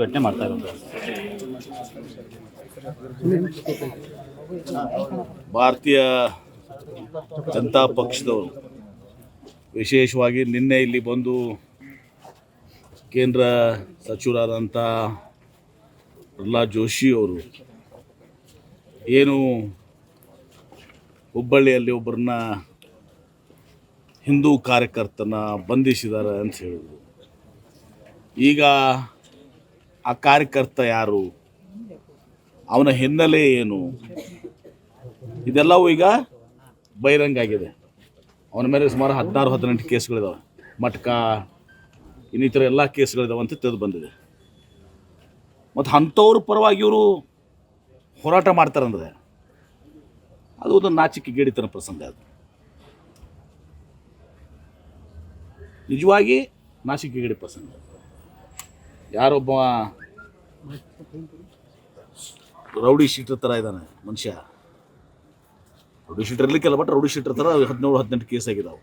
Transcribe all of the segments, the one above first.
ಪ್ರತಿಭಟನೆ ಮಾಡ್ತಾ ಇರೋದು. ಭಾರತೀಯ ಜನತಾ ಪಕ್ಷದವರು ವಿಶೇಷವಾಗಿ ನಿನ್ನೆ ಇಲ್ಲಿ ಬಂದು ಕೇಂದ್ರ ಸಚಿವರಾದಂಥ ಪ್ರಹ್ಲಾದ್ ಜೋಶಿ ಅವರು ಏನು ಹುಬ್ಬಳ್ಳಿಯಲ್ಲಿ ಒಬ್ಬರನ್ನ ಹಿಂದೂ ಕಾರ್ಯಕರ್ತನ ಬಂಧಿಸಿದ್ದಾರೆ ಅಂತ ಹೇಳಿದರು. ಈಗ ಆ ಕಾರ್ಯಕರ್ತ ಯಾರು? ಅವನ ಹಿನ್ನೆಲೆ ಏನು? ಇದೆಲ್ಲವೂ ಈಗ ಬಹಿರಂಗ ಆಗಿದೆ. ಅವನ ಮೇಲೆ ಸುಮಾರು ಹದಿನಾರು, ಹದಿನೆಂಟು ಕೇಸ್ಗಳಿದಾವೆ. ಮಟ್ಕ, ಇನ್ನಿತರ ಎಲ್ಲ ಕೇಸ್ಗಳಿದಾವೆ ಅಂತ ತಿಳಿದು ಬಂದಿದೆ. ಮತ್ತು ಅಂಥವ್ರ ಪರವಾಗಿ ಇವರು ಹೋರಾಟ ಮಾಡ್ತಾರಂದ್ರೆ ಅದು ಒಂದು ನಾಚಿಕೆ ಗೇಡಿತನ ಪ್ರಸಂಗ ಅದು. ನಿಜವಾಗಿ ನಾಚಿಕೆ ಗೇಡಿ ಪ್ರಸಂಗ ಯಾರೊಬ್ಬ ರೌಡಿ ಶೀಟರ್ ಥರ ಇದ್ದಾನೆ ಮನುಷ್ಯ. ರೌಡಿ ಶೀಟರ್ ಇರ್ಲಿಕ್ಕಿಲ್ಲ ಬಟ್ ರೌಡಿ ಶೀಟರ್ ಥರ ಹದಿನೇಳು ಹದಿನೆಂಟು ಕೇಸ್ ಆಗಿದಾವೆ.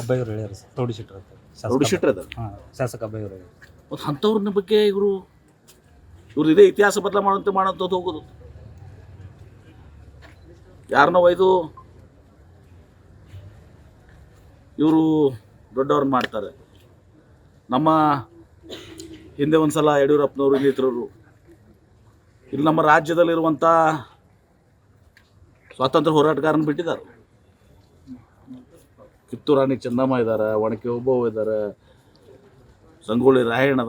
ಅಬ್ಬಯ್ಯವರು ಹೇಳ್ಯಾರ ಸರ್. ರೌಡಿ ಶೀಟರ್ ಅಂತ. ರೌಡಿ ಶೀಟರ್ ಇದ್ದಾರೆ ಹಾಂ ಶಾಸಕ ಅಬ್ಬಯ್ಯವರು ಮತ್ತು ಅಂಥವ್ರನ್ನ ಬಗ್ಗೆ ಇವರು ಇವ್ರು ಇದೇ ಇತಿಹಾಸ ಬದಲ ಮಾಡುವಂತೆ ಮಾಡೋಂಥದ್ದು ಹೋಗೋದು. ಯಾರನ್ನ ಒಯ್ದು ಇವರು ದೊಡ್ಡವ್ರನ್ನ ಮಾಡ್ತಾರೆ. ನಮ್ಮ ಹಿಂದೆ ಒಂದು ಸಲ ಯಡಿಯೂರಪ್ಪನವರು ಇನ್ನಿತರರು. ಇಲ್ಲಿ ನಮ್ಮ ರಾಜ್ಯದಲ್ಲಿರುವಂಥ ಸ್ವಾತಂತ್ರ್ಯ ಹೋರಾಟಗಾರನ ಬಿಟ್ಟಿದ್ದಾರೆ. ಕಿತ್ತೂರು ರಾಣಿ ಚೆನ್ನಮ್ಮ ಇದ್ದಾರೆ ಒಣಕೆ ಒಬ್ಬವ್ ಇದ್ದಾರೆ ಸಂಗೊಳ್ಳಿ ರಾಯಣ್ಣ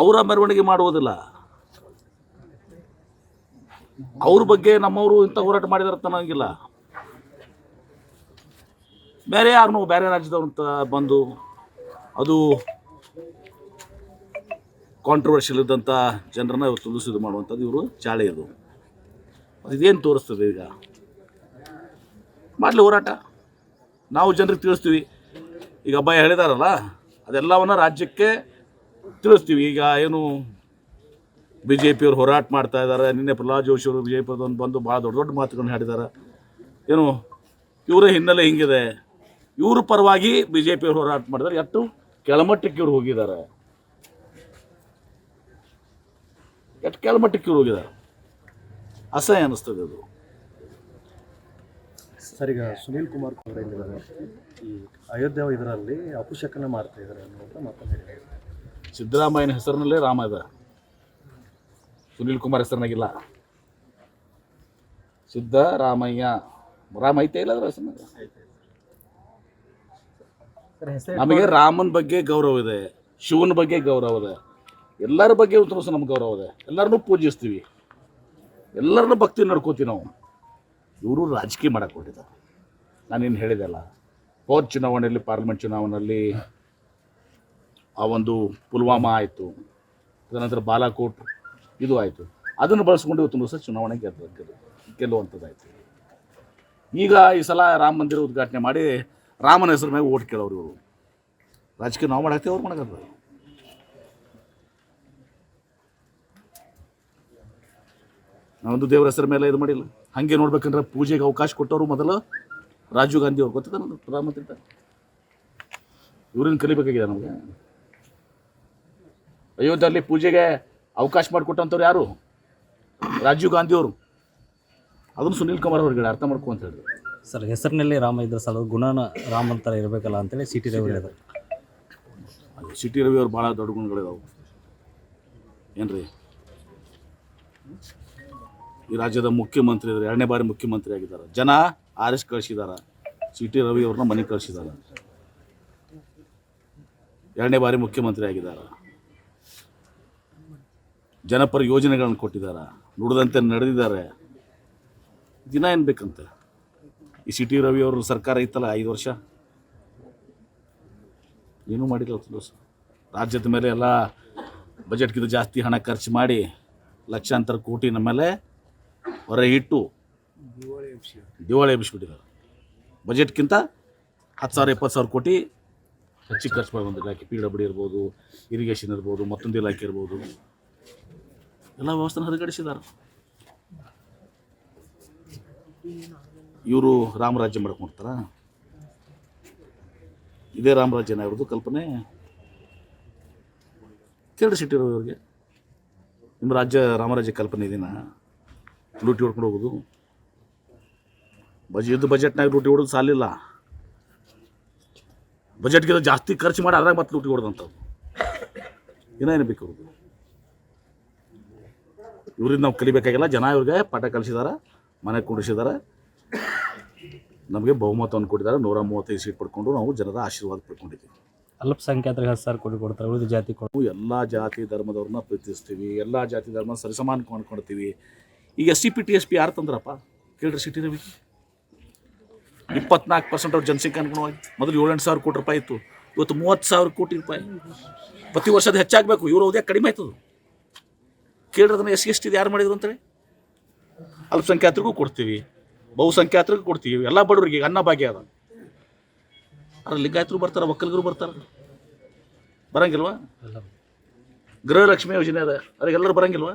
ಅವರ ಮೆರವಣಿಗೆ ಮಾಡುವುದಿಲ್ಲ. ಅವ್ರ ಬಗ್ಗೆ ನಮ್ಮವರು ಇಂಥ ಹೋರಾಟ ಮಾಡಿದಾರೆ ಅಂತ ಅನ್ನಂಗಿಲ್ಲ. ಬೇರೆ ಯಾರನ್ನೂ, ಬೇರೆ ರಾಜ್ಯದವ್ರಂತ ಬಂದು ಅದು ಕಾಂಟ್ರವರ್ಷಿಯಲ್ ಇದ್ದಂಥ ಜನರನ್ನ ಇವತ್ತು ತುಳಿಸಿದು ಮಾಡುವಂಥದ್ದು ಇವರು ಚಾಳೆ ಇದು. ಇದೇನು ತೋರಿಸ್ತದೆ ಈಗ? ಮಾಡಲಿ ಹೋರಾಟ. ನಾವು ಜನರಿಗೆ ತಿಳಿಸ್ತೀವಿ. ಈಗ ಅಬ್ಬಾಯ ಹೇಳಿದಾರಲ್ಲ, ಅದೆಲ್ಲವನ್ನು ರಾಜ್ಯಕ್ಕೆ ತಿಳಿಸ್ತೀವಿ. ಈಗ ಏನು ಬಿ ಜೆ ಪಿಯವರು ಹೋರಾಟ ಮಾಡ್ತಾ ಇದ್ದಾರೆ, ನಿನ್ನೆ ಪ್ರಹ್ಲಾದ್ ಜೋಶಿ ಅವರು ಬಿ ಜೆ ಪಿ ಬಂದು ಭಾಳ ದೊಡ್ಡ ದೊಡ್ಡ ಮಾತುಗಳನ್ನ ಹೇಳಿದ್ದಾರೆ. ಏನು, ಇವರ ಹಿನ್ನೆಲೆ ಹಿಂಗಿದೆ. ಇವ್ರ ಪರವಾಗಿ ಬಿ ಜೆ ಪಿಯವರು ಹೋರಾಟ ಮಾಡಿದ್ದಾರೆ. ಎಷ್ಟು ಕೆಳಮಟ್ಟಕ್ಕೆ ಇವ್ರು ಹೋಗಿದ್ದಾರೆ. ಎಷ್ಟು ಕೆಳಮಟ್ಟಕ್ಕೆ ಮಟ್ಟಕ್ಕೆ ಹೋಗಿದ್ದಾರೆ ಅಸಹ್ಯ ಅನ್ನಿಸ್ತದೆ ಅದು. ಸರ್ ಈಗ ಸುನೀಲ್ ಕುಮಾರ್ ಕೂಡ ಈ ಅಯೋಧ್ಯೆ ಇದರಲ್ಲಿ ಅಪಶಕನ ಮಾಡ್ತಾ ಇದ್ದಾರೆ ಅನ್ನೋದು ಮಾತನ್ನು ಹೇಳಿದ್ದಾರೆ ಸಿದ್ದರಾಮಯ್ಯನ ಹೆಸರಿನಲ್ಲೇ ರಾಮ ಇದೆ. ಸುನೀಲ್ ಕುಮಾರ್ ಹೆಸರಿನಾಗಿಲ್ಲ. ಸಿದ್ದರಾಮಯ್ಯ. ರಾಮ ಐತೆ ಇಲ್ಲ ಅದ್ರ ಹೆಸರಿನಾಗ ನಮಗೆ ರಾಮನ ಬಗ್ಗೆ ಗೌರವ ಇದೆ. ಶಿವನ ಬಗ್ಗೆ ಗೌರವ ಇದೆ. ಎಲ್ಲರ ಬಗ್ಗೆ ಒಂದು ನಮ್ಮ ಗೌರವ ಇದೆ ಎಲ್ಲರನ್ನೂ ಪೂಜಿಸ್ತೀವಿ. ಎಲ್ಲರನ್ನೂ ಭಕ್ತಿ ನಡ್ಕೋತೀವಿ ನಾವು. ಇವರು ರಾಜಕೀಯ ಮಾಡಕ್ಕೆ ಹೊರಟಿದ್ದಾರೆ ನಾನೇನು ಹೇಳಿದೆ ಅಲ್ಲ? ಹೋದ ಚುನಾವಣೆಯಲ್ಲಿ, ಪಾರ್ಲಿಮೆಂಟ್ ಚುನಾವಣೆಯಲ್ಲಿ ಆ ಒಂದು ಪುಲ್ವಾಮಾ ಆಯಿತು. ಅದನಂತರ ಬಾಲಾಕೋಟ್, ಇದು ಆಯಿತು. ಅದನ್ನು ಬಳಸ್ಕೊಂಡು ಇವತ್ತು ದಿವಸ ಚುನಾವಣೆ ಗೆದ್ದು ಗೆದ್ದು, ಗೆಲ್ಲುವಂಥದ್ದಾಯಿತು. ಈಗ ಈ ಸಲ ರಾಮ ಮಂದಿರ ಉದ್ಘಾಟನೆ ಮಾಡಿ ರಾಮನ ಹೆಸರು ಮೇಲೆ ಓಟ್ ಕೇಳೋರು ಇವರು. ರಾಜಕೀಯ ನಾವು ಮಾಡಾಕ್ತೀವಿ ಅವ್ರು ಮಾಡಕತ್ತಾರೆ ನಾವೊಂದು ದೇವರ ಹೆಸರ ಮೇಲೆ ಇದು ಮಾಡಿಲ್ಲ. ಹಾಗೆ ನೋಡ್ಬೇಕಂದ್ರೆ ಪೂಜೆಗೆ ಅವಕಾಶ ಕೊಟ್ಟವರು ಮೊದಲು ರಾಜೀವ್ ಗಾಂಧಿ ಅವ್ರು. ಗೊತ್ತಿದೆ ನಾನು ಪ್ರಧಾನಮಂತ್ರಿ ಇವ್ರನ್ನ ಕಲಿಬೇಕಾಗಿದೆ ನಮಗೆ? ಅಯೋಧ್ಯೆಯಲ್ಲಿ ಪೂಜೆಗೆ ಅವಕಾಶ ಮಾಡಿಕೊಟ್ಟಂಥವ್ರು ಯಾರು? ರಾಜೀವ್ ಗಾಂಧಿ ಅವರು. ಅದನ್ನು ಸುನೀಲ್ ಕುಮಾರ್ ಅವ್ರಿಗೆ ಅರ್ಥ ಮಾಡ್ಕೊ ಅಂತ ಹೇಳಿದ್ರು. ಸರ್ ಹೆಸರಿನಲ್ಲಿ ರಾಮ ಇದ್ರ ಸಲ ಗುಣನ ರಾಮ ಅಂತಾರೆ ಇರಬೇಕಲ್ಲ ಅಂತೇಳಿ ಸಿ ಟಿ ರವಿ ಹೇಳಿದ್ರು. ಸಿ ಟಿ ರವಿ ಅವ್ರು ಭಾಳ ದೊಡ್ಡ ಗುಣಗಳಿದಾವೆ. ಏನ್ರಿ? ಈ ರಾಜ್ಯದ ಮುಖ್ಯಮಂತ್ರಿ ಇದ್ದಾರೆ. ಎರಡನೇ ಬಾರಿ ಮುಖ್ಯಮಂತ್ರಿ ಆಗಿದ್ದಾರೆ. ಜನ ಆರ್ ಎಸ್ ಕಳಿಸಿದಾರ. ಸಿ ಟಿ ರವಿ ಅವ್ರನ್ನ ಮನೆ ಕಳಿಸಿದಾರ. ಎರಡನೇ ಬಾರಿ ಮುಖ್ಯಮಂತ್ರಿ ಆಗಿದ್ದಾರೆ. ಜನಪರ ಯೋಜನೆಗಳನ್ನು ಕೊಟ್ಟಿದ್ದಾರೆ. ನುಡಿದಂತೆ ನಡೆದಿದ್ದಾರೆ. ದಿನ ಏನು ಬೇಕಂತೆ? ಈ ಸಿ ಟಿ ರವಿ ಅವ್ರ ಸರ್ಕಾರ ಇತ್ತಲ್ಲ ಐದು ವರ್ಷ? ಏನೂ ಮಾಡಿಲ್ಲ ದಿವಸ ರಾಜ್ಯದ ಮೇಲೆ ಎಲ್ಲ ಬಜೆಟ್ಗಿಂತ ಜಾಸ್ತಿ ಹಣ ಖರ್ಚು ಮಾಡಿ ಲಕ್ಷಾಂತರ ಕೋಟಿ ನಮ್ಮ ಮೇಲೆ ಹೊರ ಇಟ್ಟು ದಿವಾಳಿ ಎಬ್ಬಿಸ್ಬಿಟ್ಟಿದ್ದಾರೆ ಬಜೆಟ್ಗಿಂತ ಹತ್ತು ಸಾವಿರ ಇಪ್ಪತ್ತು ಸಾವಿರ ಕೋಟಿ ಹೆಚ್ಚು ಖರ್ಚು ಮಾಡಿ ಒಂದು ಇಲಾಖೆ, ಪಿ ಡಬ್ಲ್ಯೂ ಇರ್ಬೋದು, ಇರಿಗೇಷನ್ ಇರ್ಬೋದು, ಮತ್ತೊಂದು ಇಲಾಖೆ ಇರ್ಬೋದು. ಎಲ್ಲ ವ್ಯವಸ್ಥೆನ ಹದಗಡಿಸಿದ್ದಾರೆ. ಇವರು ರಾಮರಾಜ್ಯ ಮಾಡ್ಕೊಂಡ್ತಾರ ಇದೇ ರಾಮರಾಜ್ಯನ ಇರೋದು ಕಲ್ಪನೆ. ಕೇಳಿಸಿಟ್ಟಿರೋ ಇವ್ರಿಗೆ ನಿಮ್ಮ ರಾಜ್ಯ ರಾಮರಾಜ್ಯ ಕಲ್ಪನೆ ಇದೀನ? ಲೂಟಿ ಹೊಡ್ಕೊಂಡು ಹೋಗೋದು. ಬಜೆ ಇದ್ದ ಬಜೆಟ್ನಾಗ ಲೂಟಿ ಹೊಡೋದು ಸಾಲಿಲ್ಲ. ಬಜೆಟ್ಗಿಂತ ಜಾಸ್ತಿ ಖರ್ಚು ಮಾಡಿ ಅದ್ರಾಗ ಮತ್ತೆ ಲೂಟಿ ಹೊಡೆದಂಥವು ಇನ್ನೇನು ಬೇಕು ಅವ್ರದ್ದು ಇವ್ರಿಂದ ನಾವು ಕಲಿಬೇಕಾಗಿಲ್ಲ ಜನ ಇವ್ರಿಗೆ ಪಾಠ ಕಲಿಸಿದಾರೆ ಮನೆ ಕುಡಿಸಿದಾರೆ. ನಮಗೆ ಬಹುಮತವನ್ನು ಕೊಟ್ಟಿದ್ದಾರೆ ನೂರ ಮೂವತ್ತೈದು ಸೀಟ್ ಪಡ್ಕೊಂಡು ನಾವು ಜನರ ಆಶೀರ್ವಾದ ಪಡ್ಕೊಂಡಿದ್ದೀವಿ ಅಲ್ಪಸಂಖ್ಯಾತರಿಗೆ ಹತ್ತು ಸಾವಿರ ಕೋಟಿ ಕೊಡ್ತಾರೆ ಉಳಿದ ಜಾತಿ ಕೊಡ ಎಲ್ಲ ಜಾತಿ ಧರ್ಮದವ್ರನ್ನ ಪ್ರೀತಿಸ್ತೀವಿ ಎಲ್ಲ ಜಾತಿ ಧರ್ಮ ಸರಿಸಮಾನ ಮಾಡ್ಕೊಳ್ತೀವಿ ಈಗ S C P T S P ಯಾರು ತಂದ್ರಪ್ಪ? ಕೇಳ್ರಿ ಸಿಟಿ ರವಿ ಇಪ್ಪತ್ನಾಲ್ಕು ಪರ್ಸೆಂಟ್ ಅವ್ರ ಜನಸಂಖ್ಯೆ ಅನುಗುಣವಾಗಿ. ಮೊದಲು ಏಳೆಂಟು ಸಾವಿರ ಕೋಟಿ ರೂಪಾಯಿ ಇತ್ತು. ಇವತ್ತು ಮೂವತ್ತು ಸಾವಿರ ಕೋಟಿ ರೂಪಾಯಿ. ಪ್ರತಿ ವರ್ಷದ ಹೆಚ್ಚಾಗಬೇಕು. ಇವರು ಹೋದೇ ಕಡಿಮೆ ಆಯ್ತದು ಕೇಳ್ರಿ ಅದನ್ನು ಎಸ್ ಸಿ, ಎಸ್ ಯಾರು ಮಾಡಿದ್ರು ಅಂತೇಳಿ. ಅಲ್ಪಸಂಖ್ಯಾತರಿಗೂ ಕೊಡ್ತೀವಿ. ಬಹುಸಂಖ್ಯಾತರಿಗೂ ಕೊಡ್ತೀವಿ. ಎಲ್ಲ ಬಡವರಿಗೆ ಅನ್ನ ಭಾಗ್ಯ ಅದ. ಅದ್ರ ಲಿಂಗಾಯತರು ಬರ್ತಾರೆ ಒಕ್ಕಲಿಗರು ಬರ್ತಾರೆ. ಬರಂಗಿಲ್ವಾ? ಗೃಹಲಕ್ಷ್ಮಿ ಯೋಜನೆ ಅದ. ಅವ್ರಿಗೆಲ್ಲರೂ ಬರಂಗಿಲ್ವಾ?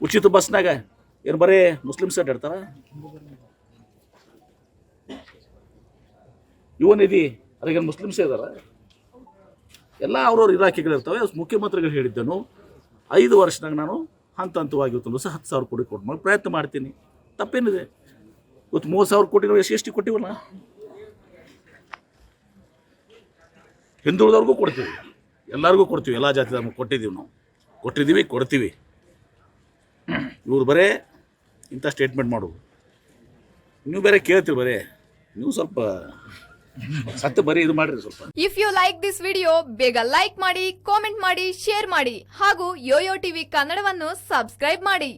ಉಚಿತ ಬಸ್ನಾಗ ಏನು ಬರೀ ಮುಸ್ಲಿಮ್ಸ್ ಅಡ್ಡಾಡ್ತಾರ ಯುವ ನಿಧಿ ಅದಕ್ಕೆ ಮುಸ್ಲಿಮ್ಸೇ ಇದಾರ? ಎಲ್ಲ ಅವ್ರವ್ರ ಇಲಾಖೆಗಳಿರ್ತವೆ ಮುಖ್ಯಮಂತ್ರಿಗಳು ಹೇಳಿದ್ದನು ಐದು ವರ್ಷದಾಗ ನಾನು ಹಂತ ಹಂತವಾಗಿ ಇವತ್ತು ಸಹ ಹತ್ತು ಸಾವಿರ ಕೋಟಿ ಕೊಟ್ಟು ಪ್ರಯತ್ನ ಮಾಡ್ತೀನಿ. ತಪ್ಪೇನಿದೆ. ಇವತ್ತು ಮೂವತ್ತು ಸಾವಿರ ಕೋಟಿ ಎಷ್ಟು ಎಷ್ಟು ಕೊಟ್ಟಿವಲ್ಲ? ಹಿಂದುಳಿದವ್ರಿಗೂ ಕೊಡ್ತೀವಿ. ಎಲ್ಲರಿಗೂ ಕೊಡ್ತೀವಿ. ಎಲ್ಲ ಜಾತಿ ಕೊಟ್ಟಿದ್ದೀವಿ ನಾವು. ಕೊಟ್ಟಿದ್ದೀವಿ, ಕೊಡ್ತೀವಿ. ಇವ್ರು ಬರೇ ಇಂಥ ಸ್ಟೇಟ್ಮೆಂಟ್ ಮಾಡೋದು. ನೀವು ಬೇರೆ ಕೇಳ್ತೀರಿ ಬರೇ. ನೀವು ಸ್ವಲ್ಪ ಸತ್ತು ಬರೀ ಇದು ಮಾಡ್ರಿ ಸ್ವಲ್ಪ. If you like this video ಬೇಗ ಲೈಕ್ ಮಾಡಿ ಕಾಮೆಂಟ್ ಮಾಡಿ ಶೇರ್ ಮಾಡಿ ಹಾಗೂ ಯೋಯೋ ಟಿವಿ ಕನ್ನಡವನ್ನು ಸಬ್ಸ್ಕ್ರೈಬ್ ಮಾಡಿ.